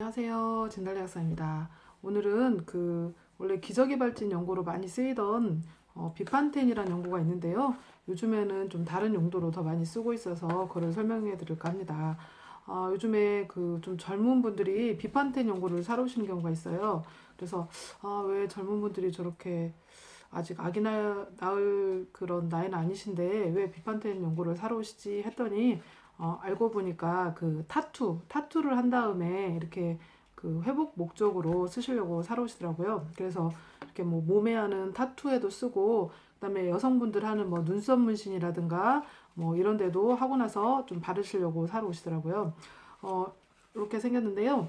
안녕하세요. 진달래 약사입니다. 오늘은 그 원래 기저귀발진 연고로 많이 쓰이던 어, 비판텐이라는 연고가 있는데요. 요즘에는 좀 다른 용도로 더 많이 쓰고 있어서 그걸 설명해 드릴까 합니다. 아, 요즘에 그 좀 젊은 분들이 비판텐 연고를 사러 오시는 경우가 있어요. 그래서 아, 왜 젊은 분들이 저렇게 아직 아기 나, 낳을 그런 나이는 아니신데 왜 비판텐 연고를 사러 오시지 했더니 어, 알고 보니까 그 타투, 타투를 한 다음에 이렇게 그 회복 목적으로 쓰시려고 사러 오시더라고요. 그래서 이렇게 뭐 몸에 하는 타투에도 쓰고 그다음에 여성분들 하는 뭐 눈썹 문신이라든가 뭐 이런 데도 하고 나서 좀 바르시려고 사러 오시더라고요. 어, 이렇게 생겼는데요.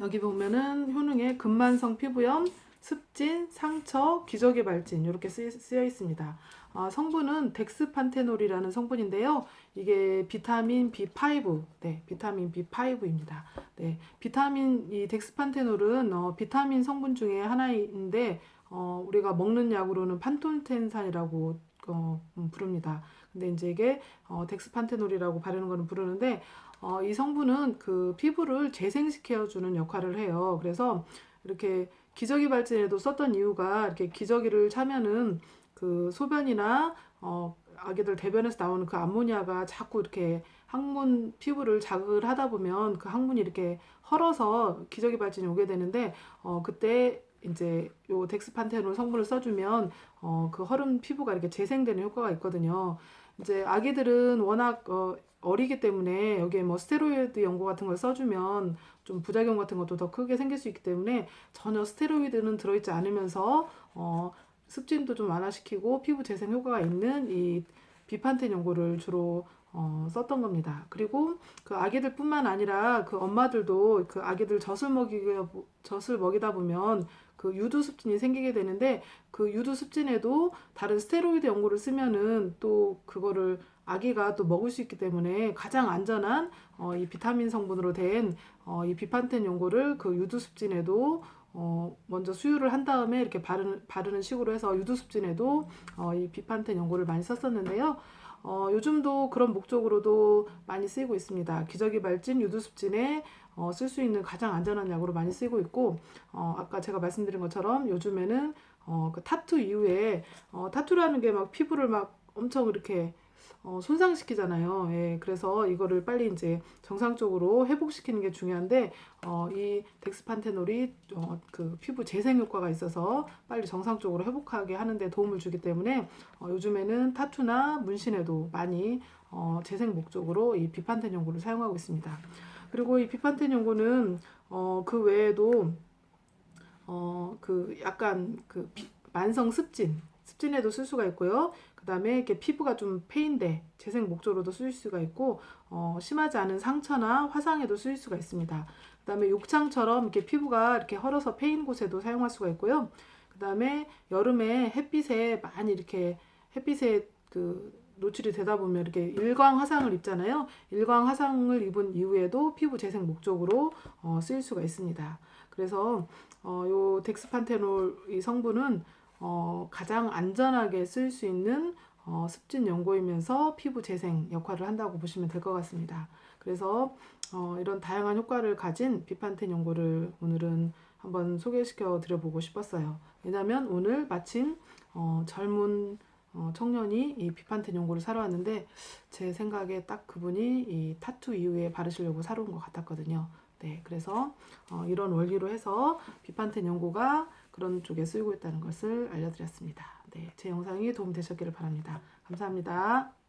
여기 보면은 효능에 근만성 피부염, 습진, 상처, 기저귀 발진 이렇게 쓰, 쓰여 있습니다. 아, 성분은 덱스판테놀이라는 성분인데요. 이게 비타민 B5, 네, 비타민 B5입니다. 네, 비타민 이 덱스판테놀은 어, 비타민 성분 중에 하나인데 어, 우리가 먹는 약으로는 판톤텐산이라고 어, 음, 부릅니다. 근데 이제 이게 어, 덱스판테놀이라고 바르는 거는 부르는데 어, 이 성분은 그 피부를 재생시켜 주는 역할을 해요. 그래서 이렇게 기저귀 발진에도 썼던 이유가 이렇게 기저귀를 차면은 그 소변이나 어 아기들 대변에서 나오는 그 암모니아가 자꾸 이렇게 항문 피부를 자극을 하다 보면 그 항문이 이렇게 헐어서 기저귀 발진이 오게 되는데 어 그때 이제 요 덱스판테놀 성분을 써주면 어 그 허른 피부가 이렇게 재생되는 효과가 있거든요. 이제 아기들은 워낙 어 어리기 때문에 여기에 뭐 스테로이드 연고 같은 걸 써주면 좀 부작용 같은 것도 더 크게 생길 수 있기 때문에 전혀 스테로이드는 들어있지 않으면서 어 습진도 좀 완화시키고 피부 재생 효과가 있는 이 비판텐 연고를 주로 어, 썼던 겁니다. 그리고 그 아기들뿐만 아니라 그 엄마들도 그 아기들 젖을 먹이가 젖을 먹이다 보면 그 유두 습진이 생기게 되는데 그 유두 습진에도 다른 스테로이드 연고를 쓰면은 또 그거를 아기가 또 먹을 수 있기 때문에 가장 안전한 어, 이 비타민 성분으로 된 어, 이 비판텐 연고를 그 유두 습진에도 어, 먼저 수유를 한 다음에 이렇게 바르는, 바르는 식으로 해서 유두습진에도 어, 이 비판텐 연고를 많이 썼었는데요. 어, 요즘도 그런 목적으로도 많이 쓰이고 있습니다. 기저귀 발진, 유두습진에 어, 쓸 수 있는 가장 안전한 약으로 많이 쓰이고 있고, 어, 아까 제가 말씀드린 것처럼 요즘에는 어, 그 타투 이후에 어, 타투라는 게 막 피부를 막 엄청 이렇게 어, 손상시키잖아요. 예, 그래서 이거를 빨리 이제 정상적으로 회복시키는 게 중요한데, 어, 이 덱스판테놀이 어, 그 피부 재생 효과가 있어서 빨리 정상적으로 회복하게 하는데 도움을 주기 때문에 어, 요즘에는 타투나 문신에도 많이 어, 재생 목적으로 이 비판텐 연고를 사용하고 있습니다. 그리고 이 비판텐 연고는 어, 그 외에도 어, 그 약간 그 비, 만성 습진, 습진에도 쓸 수가 있고요. 그 다음에 이렇게 피부가 좀 패인데 재생 목적으로도 쓰일 수가 있고 어, 심하지 않은 상처나 화상에도 쓰일 수가 있습니다. 그 다음에 욕창처럼 이렇게 피부가 이렇게 헐어서 패인 곳에도 사용할 수가 있고요. 그 다음에 여름에 햇빛에 많이 이렇게 햇빛에 그 노출이 되다 보면 이렇게 일광 화상을 입잖아요. 일광 화상을 입은 이후에도 피부 재생 목적으로 어, 쓰일 수가 있습니다. 그래서 어, 요 덱스판테놀 이 성분은 어, 가장 안전하게 쓸 수 있는 어, 습진 연고이면서 피부 재생 역할을 한다고 보시면 될 것 같습니다. 그래서 어, 이런 다양한 효과를 가진 비판텐 연고를 오늘은 한번 소개시켜 드려보고 싶었어요. 왜냐하면 오늘 마침 어, 젊은 어, 청년이 이 비판텐 연고를 사러 왔는데 제 생각에 딱 그분이 이 타투 이후에 바르시려고 사러 온 것 같았거든요. 네, 그래서 어, 이런 원리로 해서 비판텐 연고가 그런 쪽에 쓰이고 있다는 것을 알려드렸습니다. 네, 제 영상이 도움 되셨기를 바랍니다. 감사합니다.